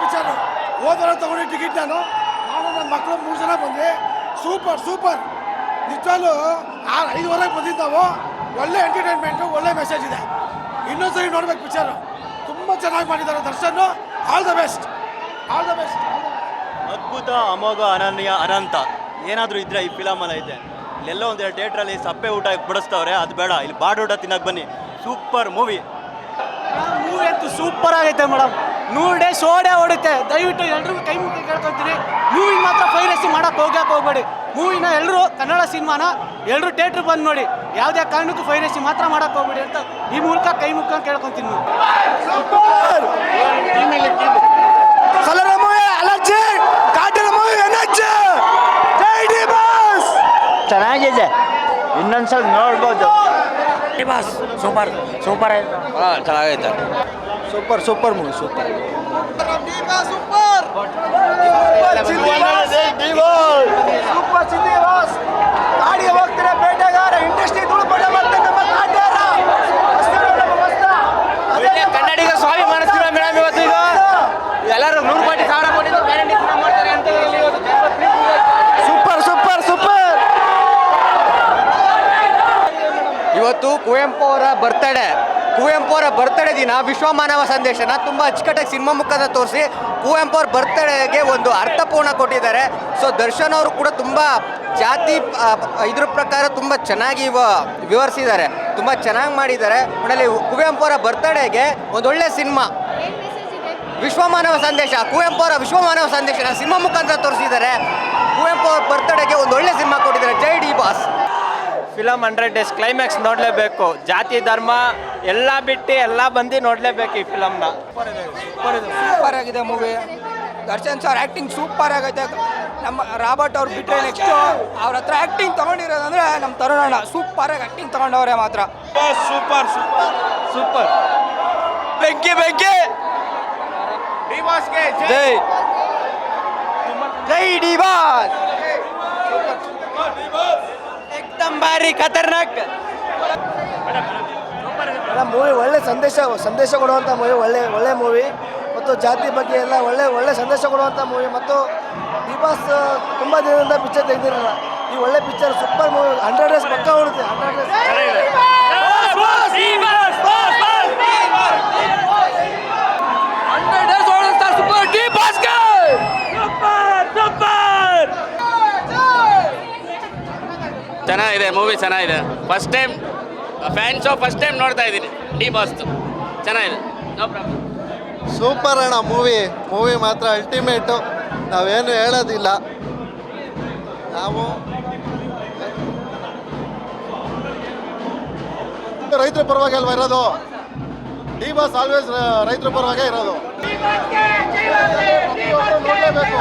Picture. ಹೋದರ ತಗೊಂಡು ticket ನಾನು. ನಾನು ನನ್ನ ಮಕ್ಕಳು ಮೂರು ಜನ ಬಂದ್ವಿ. Super super. ನಿಜವಾಗ್ಲೂ ಆರು ಐದುವರೆಗೆ ಬಂದಿದ್ದಾವೆ ಒಳ್ಳೆ ಎಂಟರ್ಟೈನ್ಮೆಂಟು ಒಳ್ಳೆ ಮೆಸೇಜ್ ಇದೆ. ಇನ್ನೊಂದ್ಸರಿ ನೋಡ್ಬೇಕು ಪಿಕ್ಚರು. ತುಂಬ ಚೆನ್ನಾಗಿ ಮಾಡಿದ್ದಾರೆ Darshan. All the best all the best ಅದ್ಭುತ, ಅಮೋಘ, ಅನನ್ಯ, ಅನಂತ. ಏನಾದರೂ ಇದ್ರೆ ಈ ಫಿಲಮ್ ಅಲ್ಲ ಇದೆ. ಎಲ್ಲೋ ಒಂದೆರಡು ಥಿಯೇಟ್ರಲ್ಲಿ ಸಪ್ಪೆ ಊಟ ಬಡಿಸ್ತವ್ರೆ, ಅದು ಬೇಡ. ಇಲ್ಲಿ ಬಾಡೂಟ ಊಟ ತಿನ್ನಕ್ಕೆ ಬನ್ನಿ. ಸೂಪರ್ ಮೂವಿ ಮೂವಿ ಅಂತೂ ಸೂಪರ್ ಆಗೈತೆ ಮೇಡಮ್ ನೂರು ಡೇ ಸೋಡೆ ಓಡುತ್ತೆ. ದಯವಿಟ್ಟು ಎಲ್ರಿಗೂ ಕೈ ಮುಗಿ ಕೇಳ್ಕೊತೀನಿ ಮೂವಿ ಮಾತ್ರ ಪೈರಸಿ ಮಾಡಕ್ಕೆ ಹೋಗಕ್ಕೆ ಹೋಗ್ಬೇಡಿ. ಮೂವಿನ ಎಲ್ಲರೂ ಕನ್ನಡ ಸಿನಿಮಾನ ಎಲ್ಲರೂ ಥಿಯೇಟ್ರ್ ಬಂದು ನೋಡಿ. ಯಾವುದೇ ಕಾರಣಕ್ಕೂ ಪೈರಸಿ ಮಾತ್ರ ಮಾಡಕ್ಕೆ ಹೋಗ್ಬೇಡಿ ಅಂತ ಈ ಮೂಲಕ ಕೈ ಮುಖ ಕೇಳ್ಕೊತೀನಿ ಕಲರ ಮೂವಿ ಅಲರ್ಜಿ ಕಾಟಿನ ಮೂವಿ ಎನರ್ಜಿ ಜೈ ಡಿ ಬಾಸ್! ಚೆನ್ನಾಗಿದೆ. ಇನ್ನೊಂದ್ಸಲ ನೋಡ್ಬೋದು. ಬಾಸ್ ಸೂಪರ್ ಸೂಪರ್ ಹಾಂ ಚೆನ್ನಾಗೈತೆ super super movie super super Srinivas ಗಾಡಿ ಹೋಗ್ತಾರೆ ಬೇಟೆಗಾರ ಇಂಡಸ್ಟ್ರಿ ದುಡ್ಡು ಮತ್ತೆ ನಮ್ಮ ಕಾಟ್ಯಾರ ಕನ್ನಡಿಗ ಸ್ವಾಮಿ ಮಾಡಿಸ್ತೀರ ಮೇಡಮ್ ಇವತ್ತು ಈಗ ಎಲ್ಲರೂ ನೂರು ಕೋಟಿ ಸಾವಿರ ಕೋಟಿ ಗ್ಯಾರಂಟಿ ಮಾಡ್ತಾರೆ ಅಂತ ಹೇಳಿ ಇವತ್ತು ಸೂಪರ್ ಸೂಪರ್ ಸೂಪರ್ ಇವತ್ತು ಕುವೆಂಪು ಅವರ ಬರ್ತಡೇ ಕುವೆಂಪು ಅವರ ಬರ್ತಡೇ ದಿನ ವಿಶ್ವಮಾನವ ಸಂದೇಶನ ತುಂಬ ಅಚ್ಚುಕಟ್ಟಾಗಿ ಸಿನಿಮಾ ಮುಖದ ತೋರಿಸಿ ಕುವೆಂಪು ಅವ್ರ ಬರ್ತಡೇಗೆ ಒಂದು ಅರ್ಥಪೂರ್ಣ ಕೊಟ್ಟಿದ್ದಾರೆ. ಸೊ ದರ್ಶನ್ ಅವರು ಕೂಡ ತುಂಬ ಜಾತಿ ಇದ್ರ ಪ್ರಕಾರ ತುಂಬ ಚೆನ್ನಾಗಿ ವಿವರಿಸಿದ್ದಾರೆ. ತುಂಬ ಚೆನ್ನಾಗಿ ಮಾಡಿದ್ದಾರೆ. ಆಮೇಲೆ ಕುವೆಂಪು ಅವರ ಬರ್ತಡೇಗೆ ಒಂದೊಳ್ಳೆ ಸಿನಿಮಾ. ವಿಶ್ವಮಾನವ ಸಂದೇಶ, ಕುವೆಂಪು ಅವರ ವಿಶ್ವಮಾನವ ಸಂದೇಶನ ಸಿನಿಮಾ ಮುಖಾಂತರ ತೋರಿಸಿದ್ದಾರೆ. ಕುವೆಂಪು ಅವ್ರ ಬರ್ತಡೇಗೆ ಒಂದು ಒಳ್ಳೆ ಸಿನಿಮಾ ಕೊಟ್ಟಿದ್ದಾರೆ. ಜೈ D boss. Film hundred days climax ನೋಡಲೇಬೇಕು. ಜಾತಿ ಧರ್ಮ ಎಲ್ಲ ಬಿಟ್ಟು ಎಲ್ಲ ಬಂದು ನೋಡಲೇಬೇಕು ಈ ಫಿಲಮ್ನ ಸೂಪರ್ ಆಗಿದೆ movie Darshan sir acting super ಆಗೈತೆ. ನಮ್ಮ ರಾಬರ್ಟ್ ಅವ್ರು ಬಿಟ್ಟರೆ ನೆಕ್ಸ್ಟು ಅವ್ರ ಹತ್ರ ಆ್ಯಕ್ಟಿಂಗ್ ತೊಗೊಂಡಿರೋದಂದ್ರೆ ನಮ್ಮ ತರುಣಣ್ಣ. ಸೂಪರಾಗಿ ಆ್ಯಕ್ಟಿಂಗ್ ತೊಗೊಂಡವ್ರೆ ಮಾತ್ರ. ಸೂಪರ್ ಸೂಪರ್ ಸೂಪರ್ ಬೆಂಕಿ ಬೆಂಕಿ! ಜೈ. ಜೈ ಡಿ ಬಾಸ್! ಬಾರಿ ಖತರ್ನಾಕ್. ಮೂವಿ ಒಳ್ಳೆ ಸಂದೇಶ ಸಂದೇಶ ಕೊಡುವಂಥ ಮೂವಿ ಒಳ್ಳೆ ಒಳ್ಳೆ ಮೂವಿ. ಮತ್ತು ಜಾತಿ ಬಗ್ಗೆ ಎಲ್ಲ ಒಳ್ಳೆ ಒಳ್ಳೆ ಸಂದೇಶ ಕೊಡುವಂಥ ಮೂವಿ. ಮತ್ತು ದೀಪಾಸ್ ತುಂಬ ದಿನದಿಂದ ಪಿಕ್ಚರ್ ತೆಗೆದಿರಲ್ಲ. ಈ ಒಳ್ಳೆ picture super movie hundred days ಪಕ್ಕ ಉಳಿತೆ ಹಂಡ್ರೆಡ್ ಡೇಸ್ ಹಂಡ್ರೆಡ್ ಡೇಸ್ ಓಡಿಸ್ತಾರೆ ಸೂಪರ್ ಡಿ ಬಾಸ್ಗೆ ಚೆನ್ನಾಗಿದೆ ಮೂವಿ ಚೆನ್ನಾಗಿದೆ. First time fan show first time ನೋಡ್ತಾ ಇದ್ದೀನಿ. ಡಿ ಬಾಸ್ತು ಚೆನ್ನಾಗಿದೆ. ನೋ ಪ್ರಾಬ್ಲಮ್ ಸೂಪರ್ ಅಣ್ಣ ಮೂವಿ ಮೂವಿ ಮಾತ್ರ ಅಲ್ಟಿಮೇಟು ನಾವೇನು ಹೇಳೋದಿಲ್ಲ. ನಾವು ರೈತರ ಪರವಾಗಿ ಅಲ್ವಾ ಇರೋದು? ಡಿ ಬಾಸ್ ಆಲ್ವೇಸ್ ರೈತರ ಪರವಾಗೇ ಇರೋದು. ನೋಡ್ಲೇಬೇಕು